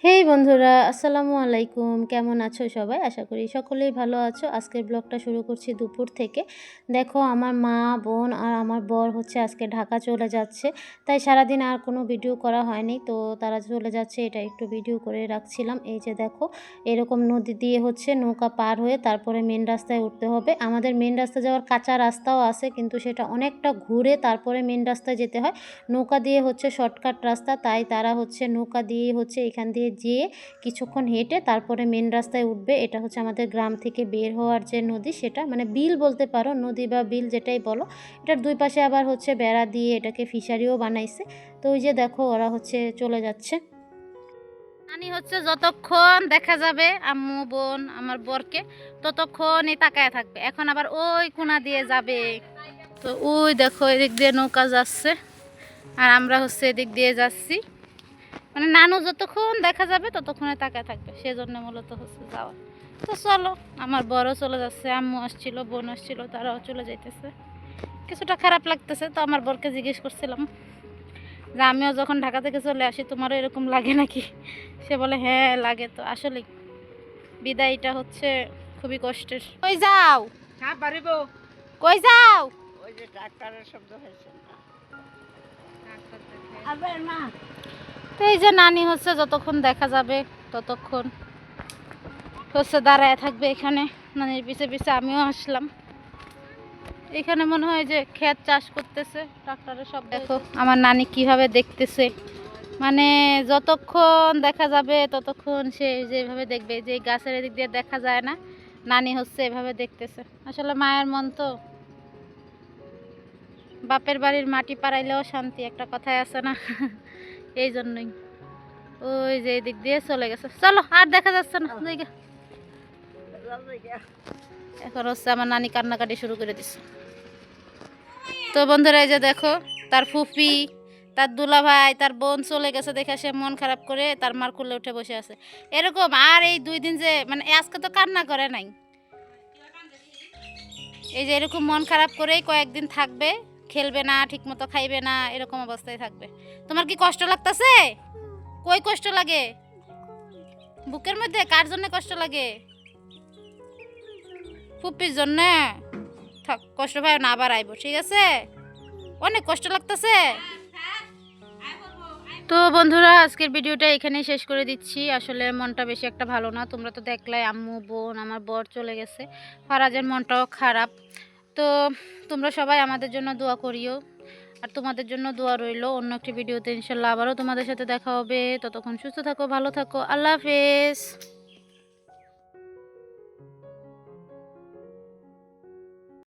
Hey! বন্ধুরা, আসসালামু আলাইকুম। কেমন আছো সবাই? আশা করি সকলেই ভালো আছো। আজকের ব্লগটা শুরু করছি দুপুর থেকে। দেখো, আমার মা, বোন আর আমার বর হচ্ছে আজকে ঢাকা চলে যাচ্ছে। তাই সারাদিন আর কোনো ভিডিও করা হয়নি। তো তারা চলে যাচ্ছে, এটা একটু ভিডিও করে রাখছিলাম। এই যে দেখো, এরকম নদী দিয়ে হচ্ছে নৌকা পার হয়ে তারপরে মেন রাস্তায় উঠতে হবে। আমাদের মেন রাস্তা যাওয়ার কাঁচা রাস্তাও আছে, কিন্তু সেটা অনেকটা ঘুরে তারপরে মেন রাস্তায় যেতে হয়। নৌকা দিয়ে হচ্ছে শর্টকাট রাস্তা। তাই তারা হচ্ছে নৌকা দিয়ে হচ্ছে এখান দিয়ে যেয়ে কিছুক্ষণ হেঁটে তারপরে মেন রাস্তায় উঠবে, এটা হচ্ছে আমাদের গ্রাম থেকে বের হওয়ার যে নদী সেটা মানে বিল বলতে পারো, নদী বা বিল যেটাই বলো, এটার দুই পাশে আবার হচ্ছে বেড়া দিয়ে এটাকে ফিশারিও বানাইছে। তো ওই যে দেখো ওরা হচ্ছে চলে যাচ্ছে। পানি হচ্ছে যতক্ষণ দেখা যাবে আম্মু, বোন, আমার বরকে, ততক্ষণই তাকায় থাকবে। এখন আবার ওই কোনা দিয়ে যাবে। তো ওই দেখো এদিক দিয়ে নৌকা যাচ্ছে, আর আমরা হচ্ছে এদিক দিয়ে যাচ্ছি। মানে নানু যতক্ষণ দেখা যাবে ততক্ষণে তাকায় থাকবে। সেজন্য মূলত হচ্ছে যাওয়া। তো চলো আমার বড় চলে যাচ্ছে আম্মু আসছিল বোন আসছিল তারাও চলে যাইতেছে। কিছুটা খারাপ লাগতেছে তো আমার বরকে জিজ্ঞেস করছিলাম যে আমিও যখন ঢাকা থেকে চলে আসি তোমারও এরকম লাগে নাকি? সে বলে হ্যাঁ লাগে তো আসলেই। বিদায়টা হচ্ছে খুবই কষ্টের। কই যাও? হ্যাঁ বাড়িব কই যাও? ওই যে ডাক্তারের শব্দ হয়েছে। তো এই যে নানি হচ্ছে, যতক্ষণ দেখা যাবে, ততক্ষণ হচ্ছে দাঁড়ায় থাকবে এখানে। নানির পিছে পিছে আমিও আসলাম। এখানে মনে হয় যে ক্ষেত চাষ করতেছে, ট্রাক্টরের সব। দেখো আমার নানি কীভাবে দেখতেছে। মানে যতক্ষণ দেখা যাবে, ততক্ষণ সে যেভাবে দেখবে, যে গাছের এদিক দিয়ে দেখা যায় না, নানি হচ্ছে এভাবে দেখতেছে। আসলে মায়ের মন তো, বাপের বাড়ির মাটি পাড়াইলেও শান্তি, একটা কথাই আছে না। এই জন্যই ওই যে এদিক দিয়ে চলে গেছে। চলো আর দেখা যাচ্ছে না। দিকে এখন হচ্ছে আমার নানি কান্নাকাটি শুরু করে দিচ্ছে তো বন্ধুরা এই যে দেখো তার ফুফি তার দুলা ভাই তার বোন চলে গেছে দেখে সে মন খারাপ করে তার মার খুলে উঠে বসে আছে। এরকম আর এই দুই দিন যে মানে আজকে তো কান্না করে নাই। এই যে এরকম মন খারাপ করেই কয়েকদিন থাকবে। খেলবে না, ঠিকমতো খাইবে না, এরকম অবস্থায় থাকবে। তোমার কি কষ্ট লাগতেছে? কই কষ্ট লাগে? বুকের মধ্যে কার জন্য কষ্ট লাগে? ফুপির জন্য? থাক, কষ্ট ভাই না আবার আইব ঠিক আছে? অনেক কষ্ট লাগতেছে। তো বন্ধুরা, আজকের ভিডিওটা এখানেই শেষ করে দিচ্ছি। আসলে মনটা বেশি একটা ভালো না। তোমরা তো দেখলাই, আম্মু, বোন, আমার বর চলে গেছে। ফারাজের মনটাও খারাপ। তো তোমরা সবাই আমাদের জন্য দোয়া করিও। আর তোমাদের জন্য দোয়া রইল অন্য একটি ভিডিওতে ইনশাল্লাহ আবারও তোমাদের সাথে দেখা হবে। ততক্ষণ সুস্থ থাকো, ভালো থাকো। আল্লাহ হাফেজ।